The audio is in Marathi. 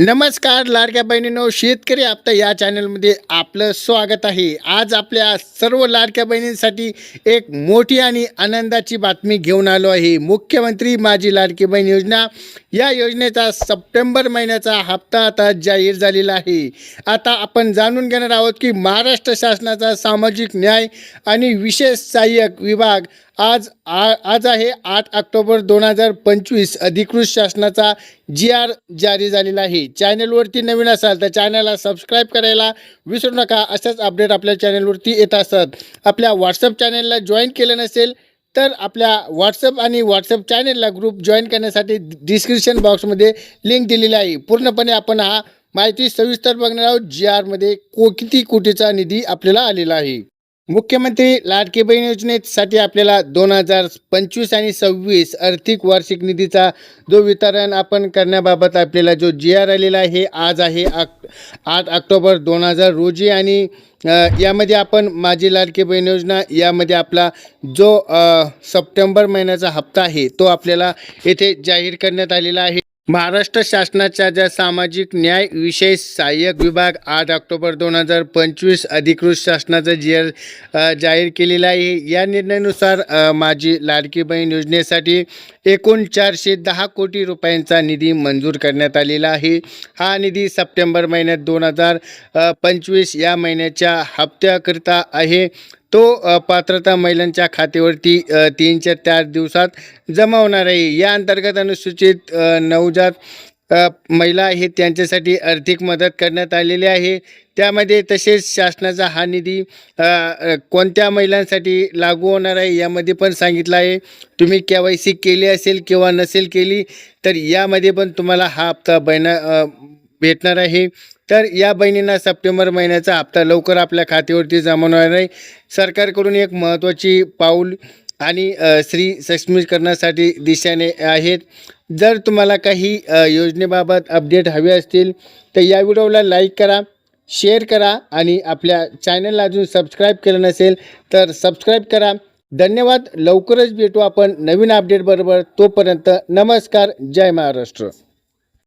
नमस्कार लाडक्या बहिणीनो शेतकरी आपता या चॅनलमध्ये आपलं स्वागत आहे. आज आपल्या सर्व लाडक्या बहिणींसाठी एक मोठी आणि आनंदाची बातमी घेऊन आलो आहे. मुख्यमंत्री माझी लाडकी बहीण योजना. या योजनेचा सप्टेंबर महिन्याचा हप्ता आता जाहीर झालेला आहे. आता आपण जाणून घेणार आहोत की महाराष्ट्र शासनाचा सामाजिक न्याय आणि विशेष सहाय्यक विभाग आज आ आज आहे आठ ऑक्टोबर दोन हजार पंचवीस अधिकृत शासनाचा जी आर जारी झालेला आहे. चॅनलवरती नवीन असाल तर चॅनलला सबस्क्राईब करायला विसरू नका. अशाच अपडेट आपल्या चॅनलवरती येत असतात. आपल्या व्हॉट्सअप चॅनलला जॉईन केलं नसेल तर आपल्या व्हॉट्सअप आणि व्हॉट्सअप चॅनलला ग्रुप जॉईन करण्यासाठी डिस्क्रिप्शन बॉक्समध्ये लिंक दिलेली आहे. पूर्णपणे आपण हा माहिती सविस्तर बघणार आहोत. जी आरमध्ये को किती कोटीचा निधी आपल्याला आलेला आहे. मुख्यमंत्री लाडकी बहीण योजनेसाठी आपल्याला दोन हजार पंचवीस आणि सव्वीस आर्थिक वार्षिक निधीचा जो वितरण आपण करण्याबाबत आपल्याला जो जी आर आलेला आहे आज आहे आक आठ ऑक्टोबर दोन हजार रोजी आणि यामध्ये आपण माझी लाडकी बहीण योजना यामध्ये आपला जो सप्टेंबर महिन्याचा हप्ता आहे तो आपल्याला येथे जाहीर करण्यात आलेला आहे. महाराष्ट्र शासनाच्या ज्या सामाजिक न्याय विशेष सहाय्यक विभाग आठ ऑक्टोबर दोन हजार पंचवीस अधिकृत शासनाचा जी जाहीर केलेला आहे या निर्णयानुसार माझी लाडकी बहीण योजनेसाठी एकूण चारशे दहा कोटी रुपयांचा निधी मंजूर करण्यात आलेला आहे. हा निधी सप्टेंबर महिन्यात दोन हजार पंचवीस या महिन्याच्या हप्त्याकरिता आहे. तो पात्रता महिलांच्या खात्यावरती तीनच्या चार दिवसात जमा होणार आहे. या अंतर्गत अनुसूचित नवजात महिला आहेत त्यांच्यासाठी आर्थिक मदत करण्यात आलेली आहे. त्यामध्ये तसेच शासनाचा हा निधी कोणत्या महिलांसाठी लागू होणार आहे यामध्ये पण सांगितलं आहे. तुम्ही के वाय सी केली असेल किंवा नसेल केली तर यामध्ये पण तुम्हाला हा हप्ता बैना भेटणार आहे. तर या बहिणींना सप्टेंबर महिन्याचा हप्ता लवकर आपल्या खात्यावरती जमा होणार आहे. सरकारकडून एक महत्त्वाची पाऊल आणि स्त्री सक्षमीकरणासाठी दिशाने आहेत. जर तुम्हाला काही योजनेबाबत अपडेट हवे असतील तर या व्हिडिओला लाईक करा शेअर करा आणि आपल्या चॅनलला अजून सबस्क्राईब केलं नसेल तर सबस्क्राईब करा. धन्यवाद. लवकरच भेटू आपण नवीन अपडेटबरोबर. तोपर्यंत नमस्कार. जय महाराष्ट्र.